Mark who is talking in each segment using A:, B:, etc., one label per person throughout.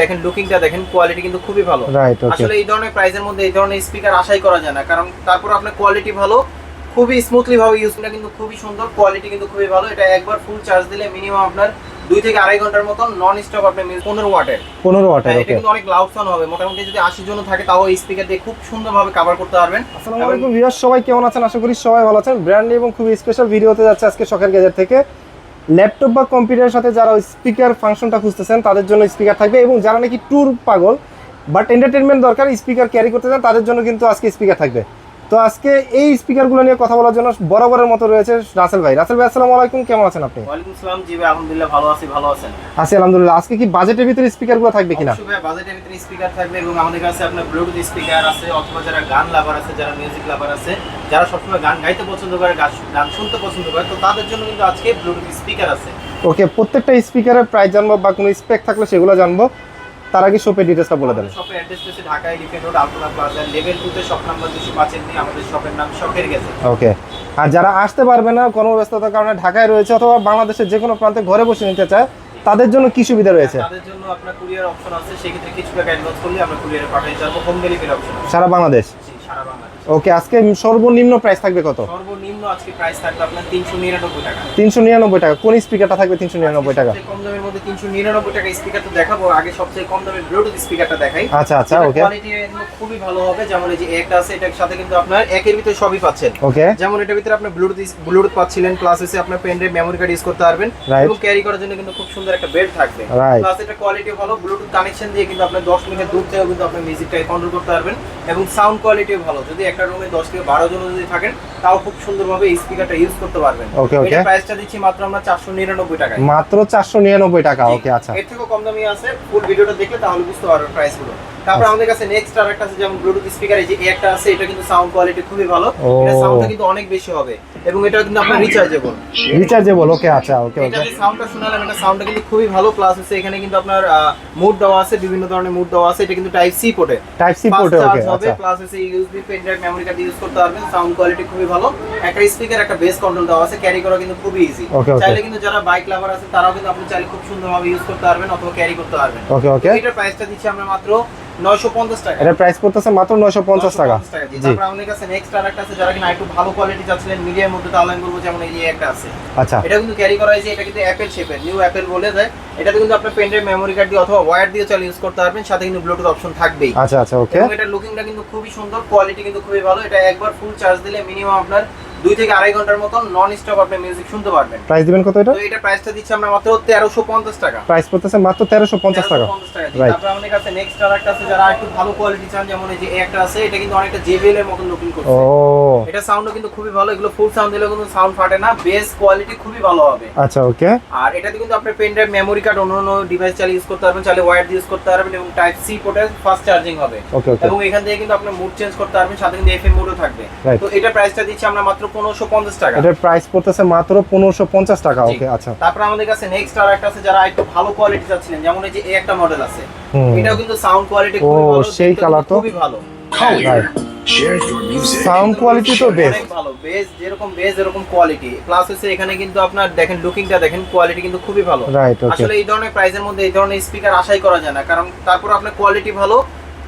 A: দেখেন লুকিংটা দেখেন কোয়ালিটি কিন্তু খুবই ভালো। আসলে এই ধরনের প্রাইসের মধ্যে এই ধরনের স্পিকার আশাই করা যায় না কারণ তারপর আপনার কোয়ালিটি ভালো খুবই স্মুথলি ভাবে ইউজটা কিন্তু খুবই সুন্দর কোয়ালিটি কিন্তু খুবই ভালো। এটা একবার ফুল চার্জ দিলে মিনিমাম আপনার দুই থেকে আড়াই ঘণ্টার মতন নন স্টপ আপনি পনেরো ওয়াটের
B: পনেরো ওয়াটের
A: হ্যাঁ, এটা কিন্তু অনেক লাউড সাউন্ড হবে। মোটামুটি যদি আশি জন থাকে তাও এই স্পিকার দিয়ে খুব সুন্দরভাবে কভার করতে পারবেন।
B: আসসালামু আলাইকুম ভিউয়ার্স সবাই কেমন আছেন? আশা করি সবাই ভালো আছেন। ব্র্যান্ড এবং খুবই স্পেশাল ভিডিও হতে যাচ্ছে আজকে শখের গ্যাজেট থেকে। ল্যাপটপ বা কম্পিউটারের সাথে যারা স্পিকার ফাংশনটা খুঁজতেছেন, তাদের জন্য স্পিকার থাকবে এবং যারা নাকি ট্যুর পাগল বাট এন্টারটেনমেন্ট দরকার স্পিকার ক্যারি করতে চান, তাদের জন্য কিন্তু আজকে স্পিকার থাকবে। তো আজকে এই স্পিকারগুলো নিয়ে কথা বলার জন্য বরাবরের মতো রয়েছে রাসেল ভাই। রাসেল ভাই আসসালামু আলাইকুম। কেমন আছেন আপনি?
A: ওয়ালাইকুম আসসালাম জি ভাই আলহামদুলিল্লাহ ভালো আছি ভালো আছেন?
B: আছি আলহামদুলিল্লাহ। আজকে কি বাজেটের ভিতরে স্পিকারগুলো থাকবে কিনা?
A: অবশ্যই ভাই বাজেটের ভিতরে স্পিকার থাকবে এবং আমাদের কাছে আপনার ব্লুটুথ স্পিকার আছে অথবা যারা গান লাভার আছে যারা মিউজিক লাভার আছে যারা সবসময় গান গাইতে পছন্দ করে গান- গান শুনতে পছন্দ করে তো তাদের জন্য কিন্তু আজকে ব্লুটুথ স্পিকার আছে।
B: ওকে প্রত্যেকটা স্পিকারের প্রাইস জানব বা কোনো স্পেক থাকলে সেগুলো জানব। তার আগে শপের ডিটেলসটা বলে দেন।
A: শপের অ্যাড্রেস হচ্ছে Dhaka Elephant Road Alpana Plaza level 2 তে শপ নাম্বার 205 এর নিয়ে আমাদের শপের নাম শপের গেছে।
B: ওকে আর যারা আসতে পারবে না কোনো ব্যস্ততার কারণে ঢাকায় রয়েছে অথবা বাংলাদেশের যে কোনো প্রান্তে ঘরে বসে নিতে চায় তাদের জন্য কি সুবিধা রয়েছে?
A: তাদের জন্য আপনার কুরিয়ার অপশন আছে সেক্ষেত্রে কিছু টাকা অ্যাডভান্স করলে আমরা কুরিয়ারে পাঠিয়ে দেব হোম ডেলিভারি অপশন
B: সারা বাংলাদেশ?
A: জি, সারা বাংলাদেশ।
B: ওকে আজকে সর্বনিম্ন প্রাইস থাকবে কত?
A: সর্বনিম্ন আজকে প্রাইস থাকবে আপনার তিনশো নিরানব্বই টাকা।
B: তিনশো নিরানব্বই টাকা। কোন স্পিকারটা থাকবে তিনশো নিরানব্বই টাকা?
A: কম দামের মধ্যে তিনশো নিরানব্বই টাকা স্পিকার তো দেখাবো। আগে সবচেয়ে কম দামের ব্লুটুথ স্পিকারটা দেখাই।
B: আচ্ছা আচ্ছা ওকে
A: কোয়ালিটি খুবই ভালো হবে। যেমন এই যে একটা আছে এটার সাথে কিন্তু আপনার একের ভিতরে সবই পাচ্ছেন।
B: ওকে
A: যেমন এটার ভিতরে আপনি ব্লুটুথ ব্লুটুথ পাচ্ছিলেন প্লাস হচ্ছে আপনার pen drive memory card use করতে পারবেন. এবং ক্যারি করার জন্য কিন্তু খুব সুন্দর একটা বেল্ট থাকবে। প্লাস এটা কোয়ালিটি ভালো। ব্লুটুথ কানেকশন দিয়ে কিন্তু আপনি 10 মিনিটের দূর থেকেও কিন্তু আপনি মিউজিকটা কন্ট্রোল করতে পারবেন। এবং সাউন্ড কোয়ালিটিও ভালো। যদি একটা রুমে 10 থেকে 12 জন যদি থাকেন তাও খুব সুন্দরভাবে এই স্পিকারটা ইউজ করতে পারবেন।
B: ওকে
A: ওকে প্রাইসটা দিচ্ছি মাত্র আমরা 499 টাকা
B: মাত্র চারশো নিরানব্বই টাকা ওকে আচ্ছা।
A: এর থেকে কম দামি আছে ফুল ভিডিওটা দেখলে তাহলে বুঝতে পারবেন প্রাইসগুলো। তারপর
B: আচ্ছা।
A: আমাদের কাছে নেক্সট আর একটা আছে যেমন ব্লুটুথ স্পিকার এই যে একটা আছে এটা কিন্তু সাউন্ড কোয়ালিটি খুবই ভালো। এটা সাউন্ডটা কিন্তু অনেক বেশি হবে এবং এটা কিন্তু আপনার রিচার্জেবল
B: রিচার্জেবল ওকে আচ্ছা ওকে
A: এটা
B: ওকে
A: যে সাউন্ডটা শোনালাম এটা সাউন্ডটা কিন্তু খুবই ভালো প্লাস হচ্ছে এখানে কিন্তু আপনার মুড দেওয়া আছে বিভিন্ন ধরনের মুড দেওয়া আছে এটা কিন্তু টাইপ সি পোর্টে
B: টাইপ সি পোর্টে ওকে আচ্ছা।
A: প্লাস হচ্ছে USB pen drive memory card use করতে পারবেন সাউন্ড কোয়ালিটি খুবই ভালো। একটা স্পিকার একটা বেস কন্ট্রোল দেওয়া আছে ক্যারি করা কিন্তু খুবই ইজি. চাইলে কিন্তু যারা বাইক লাভার আছে তারাও কিন্তু আপনি চাইলে খুব সুন্দরভাবে ইউজ করতে পারবেন অথবা ক্যারি করতে পারবেন।
B: ওকে ওকে
A: এটার প্রাইসটা দিচ্ছি আমরা মাত্র 950 টাকা।
B: প্রাইস পড়তেছে মাত্র টাকা
A: 950 টাকা। জি।
B: জি।
A: তারপর আমাদের কাছে নেক্সট আর একটা আছে যারা কিনা একটু ভালো কোয়ালিটি চাচ্ছিলেন মিডিয়ার মধ্যে তাহলে আমি বলব যেমন এই একটা আছে।
B: আচ্ছা।
A: এটা কিন্তু ক্যারি করা হয়েছে এটা কিন্তু অ্যাপেল শেপের নিউ অ্যাপেল বলে দেয় এটাতে কিন্তু আপনার পেন ড্রাইভ মেমোরি কার্ড দিয়ে অথবা ওয়্যার দিয়ে চালিয়ে ইউজ করতে পারবেন সাথে কিন্তু ব্লুটুথ অপশন থাকবেই।
B: আচ্ছা আচ্ছা ওকে
A: এটা লুকিংটা কিন্তু খুবই সুন্দর কোয়ালিটি কিন্তু খুবই ভালো এটা একবার ফুল চার্জ দিলে মিনিমাম আপনার দুই থেকে আড়াই ঘণ্টার মতন নন স্টপ আপনি মিউজিক শুনতে পারবেন।
B: প্রাইস দিবেন কত এটা?
A: তো এটা প্রাইসটা দিচ্ছি আমরা মাত্র তেরোশো পঞ্চাশ টাকা।
B: প্রাইস পড়তেছে মাত্র তেরোশো পঞ্চাশ টাকা।
A: 1350 টাকা।
B: Right.
A: আমাদের কাছে নেক্সট আছে যারা একটু ভালো কোয়ালিটি চান যেমন এই যে একটা আছে এটা কিন্তু অনেকটা এর মতন লুকিং করছে।
B: ও।
A: এটা সাউন্ডও কিন্তু খুবই ভালো এগুলো ফুল সাউন্ড দিলে কিন্তু সাউন্ড ফাটে না বেস কোয়ালিটি খুবই ভালো হবে।
B: আচ্ছা ওকে
A: আর এটাতে কিন্তু আপনি পেন ড্রাইভ মেমোরি কার্ড অন্য অন্য ডিভাইস চালিয়ে ইউজ করতে পারবেন চাইলে ওয়্যার দিয়ে ইউজ করতে পারবেন এবং টাইপ সি পোর্টে ফাস্ট চার্জিং হবে। এবং এখান থেকে কিন্তু আপনি মুড চেঞ্জ করতে পারবেন সাথে কিন্তু এফএম মোডও থাকবে। তো এটা প্রাইসটা দিচ্ছি আমরা মাত্র পনেরোশো পঞ্চাশ টাকা।
B: এটার প্রাইস পড়তেছে মাত্র পনেরোশো পঞ্চাশ টাকা। ওকে আচ্ছা।
A: তারপর আমাদের কাছে নেক্সট আর একটা আছে যারা একটু ভালো কোয়ালিটি চাচ্ছিলেন যেমন এই যে এই একটা মডেল আছে। এটাও কিন্তু সাউন্ড কোয়ালিটি খুবই ভালো
B: সেই
A: কিন্তু
B: তো।
A: খুবই ভালো।
B: সাউন্ড কোয়ালিটি তো বেস্ট
A: ভালো বেস যেরকম বেস এরকম কোয়ালিটি প্লাস হচ্ছে এখানে কিন্তু আপনার দেখেন লুকিংটা দেখেন কোয়ালিটি কিন্তু খুবই ভালো।
B: রাইট
A: আসলে এই ধরনের প্রাইসের মধ্যে এই ধরনের স্পিকার আশাই করা যায় না কারণ তারপর আপনার কোয়ালিটি ভালো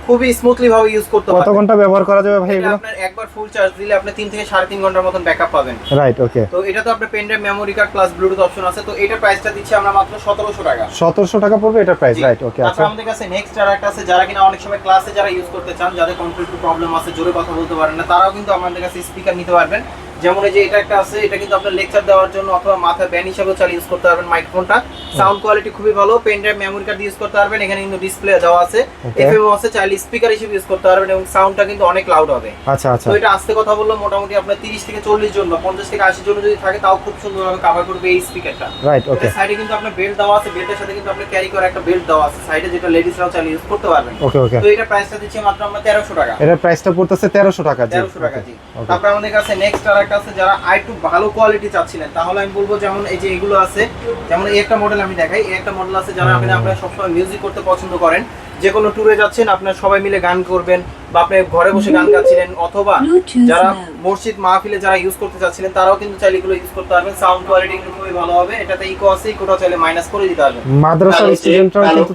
A: খুবই স্মুথলি ভাবে ইউজ করতে
B: কত ঘণ্টা ব্যবহার করা যাবে ভাই
A: এটা
B: এগুলো?
A: আপনার একবার ফুল চার্জ দিলে আপনি তিন থেকে সাড়ে তিন ঘণ্টার মতন ব্যাকআপ পাবেন।
B: রাইট ওকে
A: তো এটা তো আপনার pen drive memory card plus Bluetooth option আছে। তো এটা প্রাইসটা দিচ্ছি আমরা মাত্র সতেরোশো টাকা।
B: সতেরোশো টাকা পড়বে এটার প্রাইস রাইট ওকে আচ্ছা।
A: আমাদের কাছে নেক্সট আর একটা আছে যারা কিনা অনেক সময় ক্লাসে যারা ইউজ করতে চান যাদের কন্ট্রোল প্রবলেম আছে জোরে কথা বলতে পারেন না তারাও কিন্তু আমাদের কাছে স্পিকার নিতে পারবেন। যেমন এই যে এটা একটা আছে এটা কিন্তু আপনার লেকচার দেওয়ার জন্য অথবা মাথায় ব্যান হিসাবেও চালিয়ে ইউজ করতে পারবেন মাইক্রোফোনটা সাউন্ড কোয়ালিটি খুবই ভালো pen drive memory card use করতে পারবেন। এখানে কিন্তু ডিসপ্লে দেওয়া আছে। এফএম আছে চাইলে স্পিকার হিসেবে ইউজ করতে পারবেন এবং সাউন্ডটা কিন্তু অনেক লাউড হবে।
B: আচ্ছা আচ্ছা।
A: তো এটা আস্তে কথা বলল মোটামুটি আপনার 30 থেকে 40 জন বা 50 থেকে 80 জন যদি থাকে তাও খুব সুন্দরভাবে কভার করবে এই স্পিকারটা
B: রাইট ওকে
A: সাইডে কিন্তু আপনার বেল্ট দেওয়া আছে বেল্টের সাথে কিন্তু আপনি ক্যারি করা একটা বেল্ট দেওয়া আছে। সাইডে যেটা লেডিসরাও চালিয়ে ইউজ করতে পারবেন।
B: ওকে ওকে
A: তো এটা প্রাইসটা দিচ্ছি মাত্র আমরা 1300 টাকা।
B: এটার প্রাইসটা পড়তেছে তেরোশো টাকা জি।
A: 1300 টাকা জি। তারপর আমাদের কাছে নেক্সট আর একটা আছে যারা আর একটু ভালো কোয়ালিটি চাচ্ছিলেন। তাহলে আমি বলব যেমন এই যে এগুলো আছে যেমন এই একটা মডেল আমি দেখাই এই একটা মডেল আছে যারা আপনি আপনারা সবসময় মিউজিক করতে পছন্দ করেন। যে কোনো ট্যুরে যাচ্ছেন আপনার সবাই মিলে গান করবেন বা আপনি ঘরে বসে গান গাচ্ছিলেন অথবা যারা. মসজিদ মাহফিলে যারা ইউজ করতে চাচ্ছিলেন তারাও কিন্তু চাইলে এগুলো ইউজ করতে পারবেন। সাউন্ড কোয়ালিটি খুবই ভালো হবে। এটাতে ইকো আছে ইকোটা চাইলে মাইনাস করে দিতে পারবেন।
B: মাদ্রাসার স্টুডেন্টরাও কিন্তু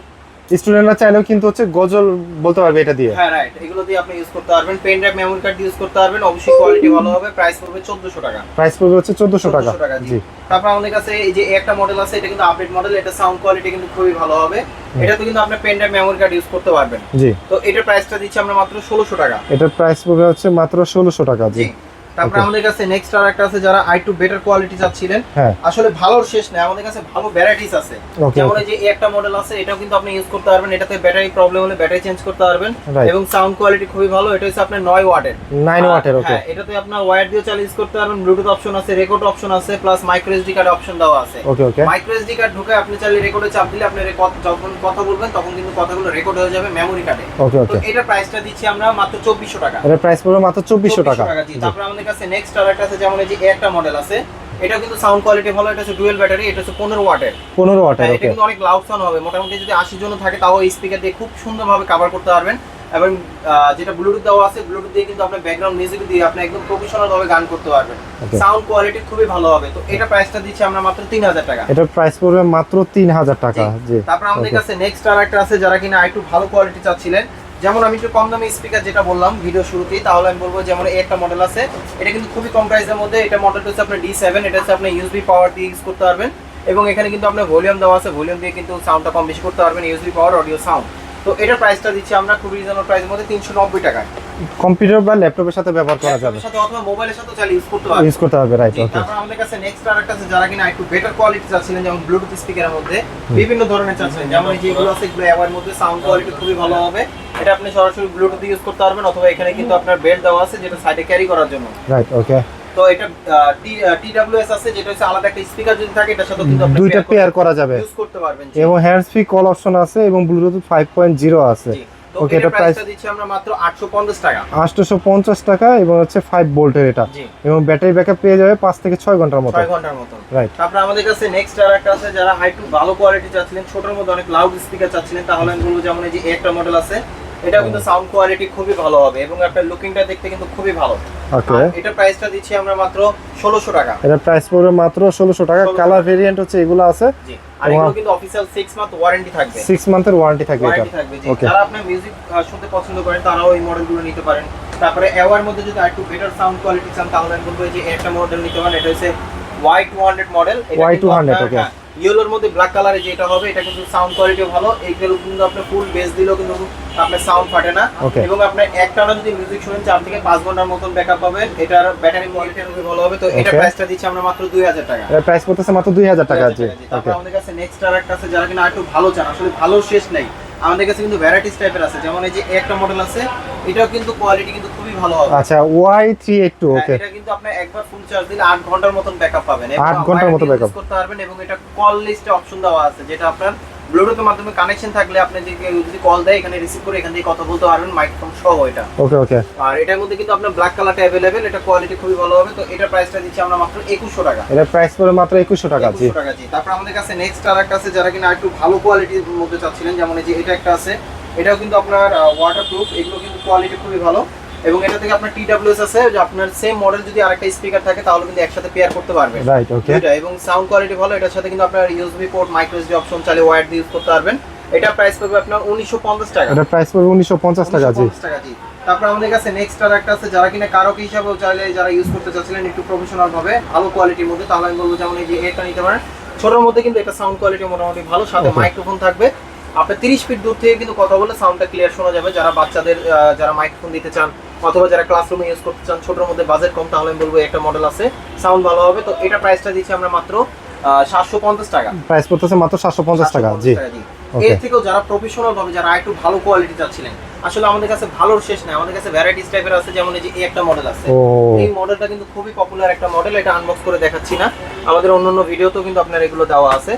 B: স্টুডেন্টরা চাইলেও কিন্তু হচ্ছে গজল বলতে পারবে এটা দিয়ে।
A: হ্যাঁ রাইট এগুলো দিয়ে আপনি ইউজ করতে পারবেন। Pen drive memory card use করতে পারবেন। অবশ্যই কোয়ালিটি ভালো হবে। প্রাইস পড়বে 1400 টাকা।
B: প্রাইস পড়বে হচ্ছে চোদ্দশো টাকা।
A: 1400 টাকা জি। তারপর আমাদের কাছে এই যে একটা মডেল আছে এটা কিন্তু আপডেট মডেল এটা সাউন্ড কোয়ালিটি কিন্তু খুবই ভালো হবে। এটা তো কিন্তু আপনি pen drive memory card use করতে পারবেন।
B: জি।
A: তো এটার প্রাইসটা দিচ্ছি আমরা মাত্র 1600 টাকা।
B: এটার প্রাইস পড়বে হচ্ছে মাত্র ষোলোশো টাকা জি।
A: জি। তারপর. আমাদের কাছে নেক্সট আর একটা আছে যারা আই টু বেটার কোয়ালিটি চাচ্ছিলেন।
B: হ্যাঁ।
A: আসলে ভালোর শেষ নেই আমাদের কাছে ভালো ভ্যারাইটিস আছে। যেমন এই যে একটা মডেল আছে এটাও কিন্তু আপনি ইউজ করতে পারবেন এটাতে ব্যাটারি প্রবলেম হলে ব্যাটারি চেঞ্জ করতে পারবেন। এবং সাউন্ড কোয়ালিটি খুবই ভালো এটা হচ্ছে আপনার 9 ওয়াটের।
B: নাইন ওয়াটের ওকে
A: এটাতে আপনার ওয়্যার দিয়ে চালিয়ে ইউজ করতে পারবেন ব্লুটুথ অপশন আছে রেকর্ড অপশন আছে plus micro SD card option দেওয়া আছে।
B: Okay okay
A: micro SD card ঢুকে আপনি চাইলে রেকর্ডে চাপ দিলে আপনি যখন কথা বলবেন তখন কিন্তু কথাগুলো রেকর্ড হয়ে যাবে মেমোরি কার্ডে
B: ওকে ওকে
A: এটা প্রাইসটা দিচ্ছি আমরা মাত্র 2400 টাকা।
B: এটার প্রাইস পড়বে মাত্র চব্বিশশো টাকা।
A: জি। তারপর আমাদের কাছে নেক্সট আর একটা আছে যেমন এই যে একটা মডেল আছে এটা কিন্তু সাউন্ড কোয়ালিটি ভালো এটা হচ্ছে ডুয়েল ব্যাটারি এটা হচ্ছে 15 ওয়াটের।
B: পনেরো ওয়াটের
A: হ্যাঁ, এটা কিন্তু অনেক লাউড সাউন্ড হবে মোটামুটি যদি 80 জন থাকে তাও এই স্পিকার দিয়ে খুব সুন্দরভাবে কভার করতে পারবেন। এবং যেটা ব্লুটুথ দেওয়া আছে ব্লুটুথ দিয়ে কিন্তু আপনার ব্যাকগ্রাউন্ড মিউজিক দিয়ে আপনি একদম প্রফেশনাল ভাবে গান করতে পারবেন। সাউন্ড কোয়ালিটি খুবই ভালো হবে তো এটা প্রাইসটা দিচ্ছি আমরা মাত্র 3000 টাকা।
B: এটার প্রাইস পড়বে মাত্র তিন হাজার টাকা জি
A: তারপর আমাদের কাছে নেক্সট আর একটা আছে যারা কিনা একটু ভালো কোয়ালিটি চাচ্ছিলেন যেমন আমি একটু কম দামে স্পিকার যেটা বললাম ভিডিও শুরুতেই, তাহলে আমি বলব যেমন এই একটা মডেল আছে। এটা কিন্তু খুবই কম প্রাইসের মধ্যে। এটা মডেলটা হচ্ছে আপনার ডি সেভেন এটা হচ্ছে আপনি ইউএসবি পাওয়ার দিয়ে ইউজ করতে পারবেন। এবং এখানে কিন্তু আপনার ভলিউম দেওয়া আছে। ভলিউম দিয়ে কিন্তু সাউন্ডটা কম বেশি করতে পারবেন ইউএসবি পাওয়ার অডিও সাউন্ড তো এটার প্রাইসটা দিচ্ছি আমরা খুব রিজনেবল প্রাইসের মধ্যে তিনশো নব্বই টাকায়
B: কম্পিউটার বা ল্যাপটপের সাথে ব্যবহার করা যাবে?
A: সাথে অথবা মোবাইলের সাথে চালিয়ে ইউজ করতে পারবেন।
B: ইউজ করতে হবে রাইট ওকে
A: তারপর আমাদের কাছে নেক্সট আর একটা আছে যারা কিনা একটু বেটার কোয়ালিটি চাচ্ছিলেন যেমন ব্লুটুথ স্পিকারের মধ্যে। বিভিন্ন ধরনের চাচ্ছিলেন যেমন এই যেগুলো আছে এগুলো অ্যাওয়ার মধ্যে সাউন্ড কোয়ালিটি খুবই ভালো হবে। এটা আপনি সরাসরি ব্লুটুথ ইউজ করতে পারবেন অথবা এখানে কিন্তু আপনার বেল্ট দেওয়া আছে যেটা সাইডে ক্যারি করার জন্য।
B: রাইট ওকে
A: তো এটা টিডব্লিউএস আছে যেটা হচ্ছে আলাদা একটা স্পিকার যদি থাকে এটার সাথে কিন্তু
B: দুইটা পেয়ার করা যাবে।
A: ইউজ করতে পারবেন
B: এবং হ্যান্ডস ফ্রি কল অপশন আছে এবং ব্লুটুথ ফাইভ পয়েন্ট জিরো আছে। ওকে এটা প্রাইস
A: দিচ্ছি আমরা মাত্র 850 টাকা।
B: আটশোশো পঞ্চাশ টাকা এবং হচ্ছে ফাইভ ভোল্টের এটা। এবং ব্যাটারি ব্যাকআপ পেয়ে যাবে পাঁচ থেকে ছয় ঘণ্টার মতো।
A: 6 ঘণ্টার মতো।
B: রাইট
A: তারপর আমাদের কাছে নেক্সট আর একটা আছে যারা হাই টু ভালো কোয়ালিটি চাচ্ছিলেন ছোটর মধ্যে অনেক লাউড স্পিকার চাচ্ছিলেন তাহলে আমি বলব যেমন এই যে একটা মডেল আছে এটা কিন্তু সাউন্ড কোয়ালিটি খুবই ভালো হবে এবং আপনার লুকিংটা দেখতে কিন্তু খুবই ভালো।
B: ওকে
A: এটার প্রাইসটা দিচ্ছি আমরা মাত্র 1600 টাকা।
B: এটার প্রাইস পড়বে মাত্র ষোলোশো টাকা। কালার ভেরিয়েন্ট হচ্ছে এগুলো আছে।
A: জি। আর এগুলো কিন্তু অফিসিয়াল 6 মান্থ ওয়ারেন্টি থাকবে।
B: সিক্স মান্থের ওয়ারেন্টি থাকবে এটা। ওকে
A: যারা আপনার মিউজিক শুনতে পছন্দ করেন তারাও এই মডেলগুলো নিতে পারেন। তারপরে এওয়ার মধ্যে যদি একটু বেটার সাউন্ড কোয়ালিটি চান তাহলে আমি বলব যে একটা মডেল নিতে পারেন এটা হচ্ছে Y two hundred model
B: Y200, okay.
A: ইয়েলোর মধ্যে ব্ল্যাক কালারে যেটা হবে এটা কিন্তু সাউন্ড কোয়ালিটি ভালো। এইগুলো কিন্তু আপনি ফুল বেস দিলেও কিন্তু আপনার সাউন্ড ফাটে না. এবং আপনার একটানা যদি মিউজিক শুনেন চার থেকে পাঁচ ঘণ্টার মতন ব্যাকআপ পাবেন। এটার ব্যাটারি কোয়ালিটি খুবই ভালো হবে। তো এটা. প্রাইসটা দিচ্ছি আমরা মাত্র দুই হাজার টাকা।
B: এর প্রাইস পড়তেছে মাত্র দুই হাজার টাকা আছে
A: তারপর আমাদের কাছে নেক্সট আর একটা আছে যারা কিনা একটু ভালো চান আসলে ভালো শেষ নাই। আমাদের কাছে কিন্তু ভ্যারাইটিস টাইপের আছে। যেমন এই যে একটা মডেল আছে এটাও কিন্তু কোয়ালিটি কিন্তু খুবই ভালো হবে।
B: আচ্ছা ওয়াই থ্রি এইট টু
A: হ্যাঁ,
B: ওকে
A: এটা কিন্তু আপনি একবার ফুল চার্জ দিলে 8 ঘণ্টার মতন ব্যাকআপ পাবেন।
B: 8 ঘণ্টার মতো
A: ব্যাকআপ করতে পারবেন এবং এটা কল লিস্টে অপশন দেওয়া আছে যেটা আপনার ব্লুটুথের মাধ্যমে কানেকশন থাকলে আপনি যদি যদি কল দেয় এখানে রিসিভ করে এখান থেকে কথা বলতে পারবেন মাইক্রোফোন সহ এটা।
B: ওকে ওকে
A: আর এটার মধ্যে কিন্তু আপনার ব্ল্যাক কালারটা অ্যাভেলেবেল এটা কোয়ালিটি খুবই ভালো হবে। তো এটা প্রাইসটা দিচ্ছি আমরা মাত্র 2100 টাকা।
B: এটার প্রাইস পড়বে মাত্র একুশশো টাকা জি।
A: 2100 টাকা জি। তারপর আমাদের কাছে নেক্সট আর একটা আছে যারা কিনা একটু ভালো কোয়ালিটির মধ্যে চাচ্ছিলেন। যেমন এই যে এটা একটা আছে। এটাও কিন্তু আপনার ওয়াটারপ্রুফ এগুলো কিন্তু কোয়ালিটি খুবই ভালো। এবং এটা থেকে আপনার টিডব্লিউএস আছে যে আপনার সেম মডেল যদি আরেকটা স্পিকার থাকে তাহলে কিন্তু একসাথে পেয়ার করতে পারবেন।
B: রাইট ওকে
A: দুইটা এবং সাউন্ড কোয়ালিটি ভালো এটার সাথে কিন্তু আপনার USB port micro SD option চালিয়ে ওয়্যার দিয়ে ইউজ করতে পারবেন। এটা প্রাইস পড়বে আপনার 1950 টাকা।
B: এটার প্রাইস পড়বে উনিশশো পঞ্চাশ টাকা জি।
A: 1950 টাকা জি। তারপর আমাদের কাছে নেক্সট আর একটা আছে যারা কিনা কারক হিসাবেও চাইলে যারা ইউজ করতে চাচ্ছিলেন একটু প্রফেশনাল ভাবে ভালো কোয়ালিটির মধ্যে তাহলে আমি বলব যেমন এই যে এটা নিতে পারেন। ছোটর মধ্যে কিন্তু এটা সাউন্ড কোয়ালিটি মোটামুটি ভালো সাথে মাইক্রোফোন থাকবে। আপনি 30 ফিট দূর থেকে কিন্তু কথা বলে সাউন্ডটা ক্লিয়ার শোনা যাবে। যারা বাচ্চাদের যারা মাইক্রোফোন দিতে চান অথবা যারা ক্লাসরুমে ইউজ করতে চান ছোটর মধ্যে বাজেট কম তাহলে আমি বলব একটা মডেল আছে। সাউন্ড ভালো হবে। তো এটা প্রাইসটা দিচ্ছি আমরা মাত্র সাতশো পঞ্চাশ টাকা।
B: প্রাইস পড়তেছে মাত্র সাতশো পঞ্চাশ টাকা জি.
A: এর থেকেও যারা প্রফেশনাল ভাবে যারা একটু ভালো কোয়ালিটি চাচ্ছিলেন আসলে আমাদের কাছে ভালোর শেষ নাই। আমাদের কাছে ভ্যারাইটিস টাইপের আছে যেমন এই যে একটা মডেল আছে। এই মডেলটা কিন্তু খুবই পপুলার একটা মডেল এটা আনবক্স করে দেখাচ্ছি না। আমাদের অন্যান্য ভিডিওতেও কিন্তু আপনার এগুলো দেওয়া আছে।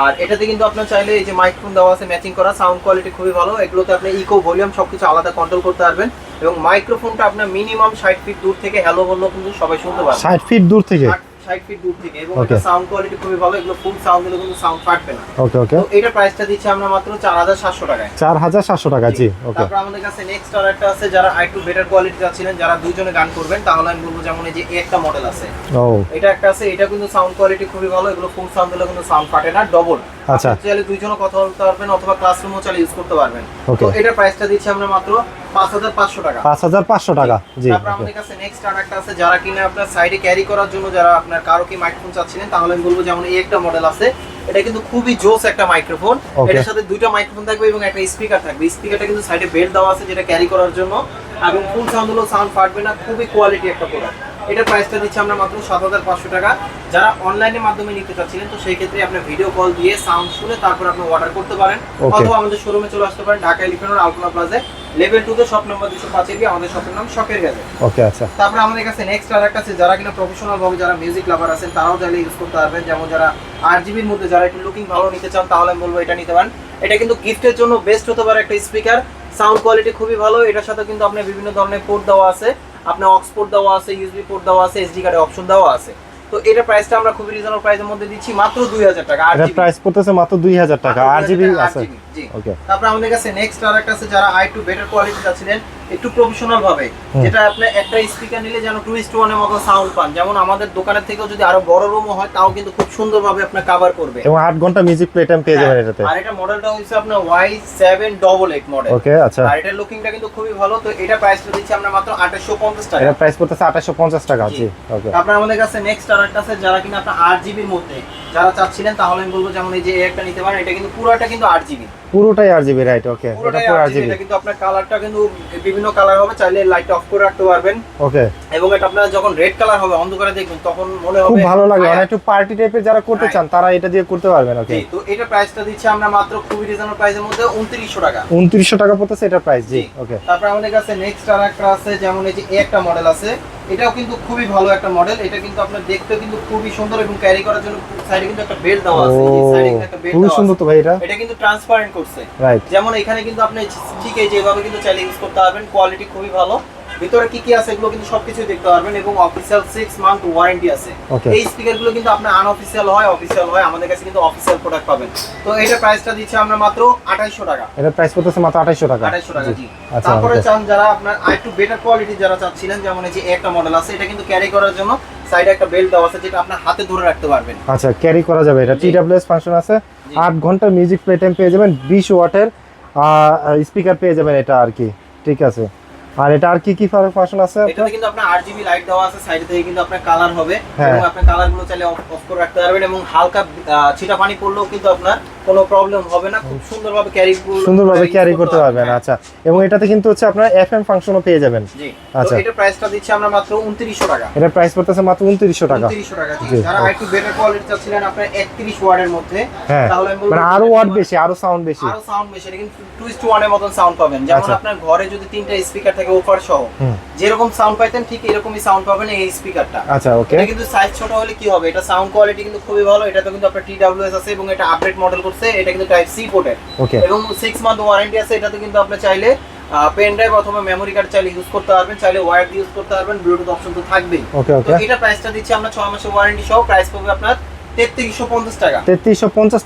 A: আর এটাতে কিন্তু আপনার চাইলে এই যে মাইক্রোফোন দেওয়া আছে ম্যাচিং করা সাউন্ড কোয়ালিটি খুবই ভালো। এগুলোতে আপনি ইকো ভলিউম সবকিছু আলাদা কন্ট্রোল করতে পারবেন এবং মাইক্রোফোনটা আপনার মিনিমাম ষাট ফিট দূর থেকে হ্যালো বললেও কিন্তু সবাই শুনতে পারবে।
B: ষাট ফিট দূর থেকে?
A: ষাট ষাট ফিট দূর থেকে এবং এটা সাউন্ড কোয়ালিটি খুবই ভালো এগুলো ফুল সাউন্ড দিলে কিন্তু সাউন্ড ফাটবে না।
B: ওকে ওকে
A: তো এটা প্রাইসটা দিচ্ছি আমরা মাত্র চার হাজার সাতশো টাকায়।
B: চার হাজার সাতশো টাকা জি ওকে
A: তারপর আমাদের কাছে নেক্সট আর একটা আছে যারা একটু বেটার কোয়ালিটি চাচ্ছিলেন যারা দুজনে গান করবেন তাহলে আমি বলব যেমন এই যে একটা মডেল আছে।
B: ও।
A: এটা একটা আছে এটা কিন্তু সাউন্ড কোয়ালিটি খুবই ভালো এগুলো ফুল সাউন্ড দিলে কিন্তু সাউন্ড ফাটে না ডবল
B: আচ্ছা।
A: চাইলে দুইজনও কথা বলতে পারবেন অথবা ক্লাসরুমও চাইলে ইউজ করতে পারবেন. তো এটার প্রাইসটা দিচ্ছি আমরা মাত্র টাকা।
B: জি
A: তারপর আমাদের কাছে নেক্সট আছে যারা কিনা আপনার সাইডে ক্যারি করার জন্য যারা আপনার কারও কি মাইক্রোফোন চাচ্ছিলেন তাহলে আমি বলব যেমন এই একটা মডেল আছে। এটা কিন্তু খুবই জোস একটা মাইক্রোফোন এটার সাথে দুইটা মাইক্রোফোন থাকবে এবং একটা স্পিকার থাকবে। স্পিকারটা কিন্তু সাইডে বেল্ট দেওয়া আছে যেটা ক্যারি করার জন্য। এবং ফুল সাউন্ড হলো সাউন্ড ফাটবে না খুবই কোয়ালিটি একটা প্রোডাক্ট এটার প্রাইসটা দিচ্ছি আমরা মাত্র সাত হাজার পাঁচশো টাকা। যারা অনলাইনের মাধ্যমে নিতে চাচ্ছিলেন তো সেই ক্ষেত্রে আপনি ভিডিও কল দিয়ে সাউন্ড শুনে তারপর আপনি অর্ডার করতে পারেন। অথবা আমাদের শোরুমে চলে আসতে পারেন ঢাকা এলিফেন্ট আলপনা প্লাজে লেভেল টু তে শপ নম্বর দুশো পাঁচের গিয়ে আমাদের শপের নাম শপের গেছে
B: ওকে আচ্ছা।
A: তারপরে আমাদের কাছে নেক্সট আর একটা আছে যারা কিনা প্রফেশনাল ভাবে যারা মিউজিক লাভার আছেন তারাও চাইলে ইউজ করতে পারবেন। যেমন যারা আট জিবির মধ্যে যারা একটু লুকিং ভালো নিতে চান তাহলে আমি বলব এটা নিতে পারেন। এটা কিন্তু গিফটের জন্য বেস্ট হতে পারে একটা স্পিকার সাউন্ড কোয়ালিটি খুবই ভালো এটার সাথে কিন্তু আপনার বিভিন্ন ধরনের পোর্ট দেওয়া আছে। আপনার অক্সফোর্ড দেওয়া আছে ইউএসবি পোর্ট দেওয়া আছে এসডি কার্ডের অপশন দেওয়া আছে। তো এটা প্রাইসটা আমরা খুবই রিজনেবল প্রাইসের মধ্যে দিচ্ছি মাত্র দুই হাজার টাকা আর
B: এটা প্রাইস পড়তেছে মাত্র দুই হাজার টাকা আরজিবি আছে। ওকে
A: তারপর আমাদের কাছে নেক্সট আর একটা আছে যারা আই টু বেটার কোয়ালিটি চাচ্ছিলেন একটু প্রফেশনাল ভাবে যেটা আপনি একটা স্পিকার নিলে যেন টু ওয়ানের মতো সাউন্ড পান। যেমন আমাদের দোকানের থেকেও যদি আরও বড় রুমও হয় তাও কিন্তু খুব সুন্দরভাবে কভার করবে।
B: এবং ঘণ্টা মিউজিক প্লে টাইম পেয়ে যাবেন এটাতে।
A: আর এটা মডেলটা হচ্ছে আপনার Y seven double eight model
B: okay আচ্ছা।
A: আর লুকিংটা কিন্তু খুবই ভালো। তো এটা প্রাইসটা দিচ্ছি আমরা মাত্র আঠাশশো পঞ্চাশ টাকা।
B: এটা প্রাইস পড়তেছে আঠাশশো পঞ্চাশ টাকা জি।
A: জি।
B: ওকে
A: তারপর আমাদের কাছে নেক্সট আর একটা আছে যারা কিনা আপনার আট জিবির মধ্যে। যারা চাচ্ছিলেন তাহলে আমি বলব যেমন এই যে একটা নিতে পারেন এটা কিন্তু পুরোটা কিন্তু আট জিবি
B: পুরোটাই আট জিবি রাইট ওকে এটা পুরো
A: জিবি
B: জিবি
A: এটা কিন্তু আপনার কালারটা কিন্তু বিভিন্ন কালার হবে চাইলে লাইট অফ করে রাখতে পারবেন।
B: ওকে
A: এবং এটা আপনার যখন রেড কালার হবে অন্ধকারে দেখবেন তখন মনে হবে খুব
B: ভালো লাগে। মানে একটু পার্টি টাইপের যারা করতে চান তারা এটা দিয়ে করতে পারবেন ওকে
A: জি, তো এটা প্রাইসটা দিচ্ছি আমরা মাত্র খুবই রিজনেবল প্রাইসের মধ্যে উনত্রিশশো টাকা।
B: উনত্রিশশো টাকা পড়তেছে এটা প্রাইস জি
A: জি।
B: ওকে
A: তারপর আমাদের কাছে নেক্সট আর একটা আছে যেমন এই যে একটা মডেল আছে। এটাও কিন্তু খুবই ভালো একটা মডেল এটা কিন্তু আপনার দেখতে কিন্তু খুবই সুন্দর এবং ক্যারি করার জন্য সাইডে কিন্তু একটা বেল্ট দেওয়া আছে। এই সাইডে কিন্তু একটা বেল্ট দেওয়া
B: সুন্দর তো ভাই এটা।
A: এটা কিন্তু ট্রান্সপারেন্ট করছে।
B: রাইট
A: যেমন এখানে কিন্তু আপনি ঠিক এই যেভাবে কিন্তু চ্যালেঞ্জ ইউজ করতে পারবেন। কোয়ালিটি খুবই ভালো। ভিতরে কি কি আছে এগুলো কিন্তু সবকিছু দেখতে পারবেন এবং অফিসিয়াল সিক্স মান্থ ওয়ারেন্টি আছে। এই স্পিকারগুলো কিন্তু আপনার আনঅফিসিয়াল হয় অফিসিয়াল হয় আমাদের কাছে কিন্তু অফিসিয়াল প্রোডাক্ট পাবেন। তো এটা প্রাইসটা দিচ্ছি আমরা মাত্র আঠাইশশো টাকা।
B: এটা প্রাইস পড়তেছে মাত্র আঠাইশশো টাকা।
A: আঠাইশশো টাকা জি।
B: আচ্ছা
A: তারপরে চান যারা আপনার আরেকটু বেটার কোয়ালিটি যারা চাচ্ছিলেন যেমন এই যে একটা মডেল আছে এটা কিন্তু ক্যারি করার জন্য সাইডে একটা বেল্ট দেওয়া আছে যেটা আপনার হাতে ধরে রাখতে পারবেন।
B: আচ্ছা ক্যারি করা যাবে। এটা। টিডব্লিউএস ফাংশন আছে।
A: জি।
B: আট ঘণ্টা মিউজিক প্লে টাইম পেয়ে যাবেন বিশ ওয়াটের স্পিকার পেয়ে যাবেন এটা আর কি। ঠিক আছে। আর এটা আর কি কি ফাংশন আছে এটা
A: এটাতে কিন্তু আপনার আরজিবি লাইট দেওয়া আছে সাইডে থেকে কিন্তু আপনার কালার হবে
B: হ্যাঁ।
A: এবং আপনি কালারগুলো চাইলে অফ করে রাখতে পারবেন এবং হালকা আহ, ছিটা পানি পড়লেও কিন্তু আপনার কোনো প্রবলেম হবে না খুব সুন্দরভাবে ক্যারি
B: সুন্দরভাবে ক্যারি করতে পারবেন আচ্ছা। এবং এটাতে কিন্তু হচ্ছে আপনার এফএম ফাংশনও পেয়ে যাবেন।
A: জি।
B: আচ্ছা।
A: এটা প্রাইসটা দিচ্ছি আমরা মাত্র উনত্রিশশো টাকা।
B: এটা প্রাইস পড়তেছে মাত্র উনত্রিশশো টাকা।
A: উনত্রিশশো টাকা জি।
B: জি,
A: যারা একটু বেটার কোয়ালিটি চাচ্ছিলেন আপনার একত্রিশ ওয়ার্ডের মধ্যে
B: হ্যাঁ।
A: তাহলে
B: মানে আরও ওয়াট বেশি আরও সাউন্ড বেশি।
A: আরও সাউন্ড বেশি এটা কিন্তু টুইস্ট ওয়ানের মতন সাউন্ড পাবেন। যেমন
B: আচ্ছা।
A: আপনার ঘরে যদি তিনটা স্পিকার থাকে ওফার সহ যেরকম সাউন্ড পাইতেন ঠিক এরকমই সাউন্ড পাবেন এই স্পিকারটা
B: আচ্ছা ওকে
A: এটা কিন্তু সাইজ ছোট হলে কি হবে? এটা সাউন্ড কোয়ালিটি কিন্তু খুবই ভালো এটাতে কিন্তু আপনার টিডব্লিউএস আছে এবং এটা আপডেট মডেল করছে এটা কিন্তু টাইপ সি পোর্টের এবং সিক্স মান্থ ওয়ারেন্টি আছে এটাতে কিন্তু আপনি চাইলে পেন ড্রাইভ অথবা মেমোরি কার্ড চাইলে ইউজ করতে পারবেন চাইলে ওয়্যার দিয়ে ইউজ করতে পারবেন ব্লুটুথ অপশন তো থাকবেই।
B: ওকে ওকে
A: এটা প্রাইসটা দিচ্ছি আমরা ছয় মাসের ওয়ারেন্টি সহ প্রাইস পড়বে আপনার টাকা।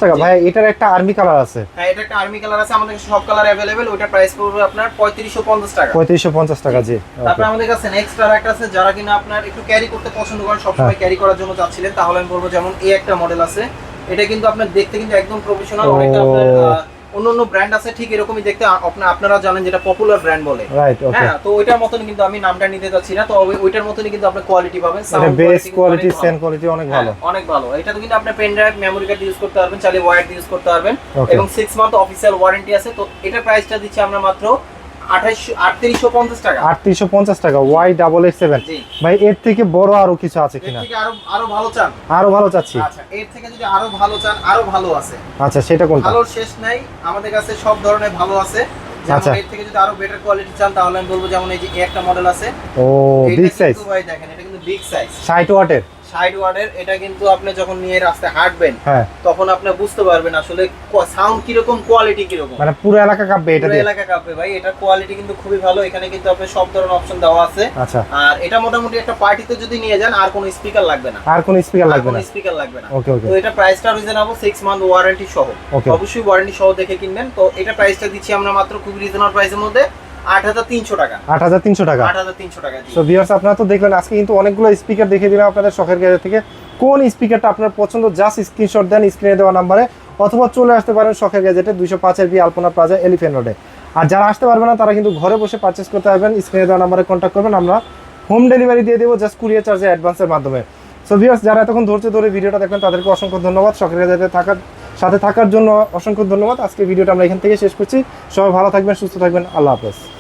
B: টাকা। ভাই এটার একটা আর্মি কালার আছে।
A: হ্যাঁ এটা একটা আর্মি কালার আছে আমাদের সব কালার অ্যাভেলেবেল ওটা প্রাইস পড়বে আপনার পঁয়ত্রিশশো পঞ্চাশ টাকা।
B: পঁয়ত্রিশশো পঞ্চাশ টাকা জি।
A: তারপরে আমাদের কাছে নেক্সট আর একটা আছে যারা কিনা আপনার একটু ক্যারি করতে পছন্দ করেন সবসময়। ক্যারি করার জন্য চাচ্ছিলেন তাহলে আমি বলব যেমন এই একটা মডেল আছে এটা কিন্তু আপনার দেখতে কিন্তু একদম প্রফেশনাল। অনেকটা আপনার আহ, অন্য অন্য ব্র্যান্ড আছে ঠিক এরকমই দেখতে। আপনারা জানেন যেটা পপুলার ব্র্যান্ড বলে। হ্যাঁ তো ওইটার মতন কিন্তু আমি নামটা নিতে চাচ্ছি না তো ওইটার মতনই কিন্তু আপনি কোয়ালিটি পাবেন
B: এটা বেস কোয়ালিটি। সেন কোয়ালিটি অনেক ভালো।
A: হ্যাঁ, অনেক ভালো। এটা তো কিন্তু আপনি pen drive memory card use করতে পারবেন চাইলে ওয়্যার ইউজ করতে পারবেন। এবং সিক্স মান্থ অফিসিয়াল ওয়ারেন্টি আছে তো এটার প্রাইসটা দিচ্ছি আমরা মাত্র আঠাইশশো আটত্রিশশো পঞ্চাশ টাকা।
B: ওয়াই ডাবল সেভেন ভাই এর থেকে বড় আরও কিছু আছে
A: এর
B: কিনা?
A: থেকে আরও আরও ভালো চান?
B: আরও ভালো চাচ্ছি।
A: আচ্ছা এর থেকে যদি আরও ভালো চান আরও ভালো আছে।
B: আচ্ছা সেটা কোনটা?
A: ভালোর শেষ নাই আমাদের কাছে সব ধরনের ভালো আছে।
B: আচ্ছা।
A: এর থেকে যদি আরও বেটার কোয়ালিটি চান তাহলে আমি বলব যেমন এই যে একটা মডেল আছে।
B: ও
A: এটা
B: বিগ
A: কিন্তু
B: সাইজ
A: ভাই দেখেন এটা কিন্তু বিগ সাইজ
B: ওয়াটের
A: ষাট ওয়ার্ডের এটা কিন্তু আপনি যখন নিয়ে রাস্তায় হাঁটবেন
B: হ্যাঁ।
A: তখন আপনি বুঝতে পারবেন আসলে সাউন্ড কীরকম কোয়ালিটি কীরকম।
B: মানে পুরো এলাকা কাঁপবে এটা
A: পুরো এলাকা কাঁপবে ভাই এটা কোয়ালিটি কিন্তু খুবই ভালো এখানে কিন্তু আপনি সব ধরনের অপশন দেওয়া আছে।
B: আচ্ছা।
A: আর এটা মোটামুটি একটা পার্টিতে যদি নিয়ে যান আর কোনো স্পিকার লাগবে না।
B: আর কোনো স্পিকার লাগবে না?
A: স্পিকার লাগবে না।
B: ওকে ওকে
A: তো এটা প্রাইসটা রিজনেবল সিক্স মান্থ ওয়ারেন্টি সহ। অবশ্যই ওয়ারেন্টি সহ দেখে কিনবেন। তো এটা প্রাইসটা দিচ্ছি আমরা মাত্র খুব রিজনেবল প্রাইসের মধ্যে। টাকা।
B: আট হাজার তিনশো টাকা।
A: টাকা
B: ভিউয়ার্স আপনারা তো দেখলেন আজকে কিন্তু অনেকগুলো স্পিকার দেখিয়ে দিলাম আপনাদের শখের গ্যারেজ থেকে। কোন স্পিকারটা আপনার পছন্দ জাস্ট স্ক্রিনশট দেন স্ক্রিনে দেওয়া নাম্বারে অথবা চলে আসতে পারেন শখের গ্যাজেটে দুইশো পাঁচের বি আলপনা প্লাজা এলিফেন্ট রোডে আর যারা আসতে পারবে না তারা কিন্তু ঘরে বসে পারচেস করতে পারবেন স্ক্রিনে দেওয়া নাম্বারে কন্ট্যাক্ট করবেন। আমরা হোম ডেলিভারি দিয়ে দেবো জাস্ট কুরিয়ার চার্জে অ্যাডভান্সের মাধ্যমে। সো ভিউয়ার্স যারা এতক্ষণ ধৈর্য ধরে ভিডিওটা দেখবেন তাদেরকে অসংখ্য ধন্যবাদ। শখের গ্যাজেটে থাকার সাথে থাকার জন্য অসংখ্য ধন্যবাদ। আজকে ভিডিওটা আমরা এখান থেকে শেষ করছি। সবাই ভালো থাকবেন, সুস্থ থাকবেন। আল্লাহ হাফেজ।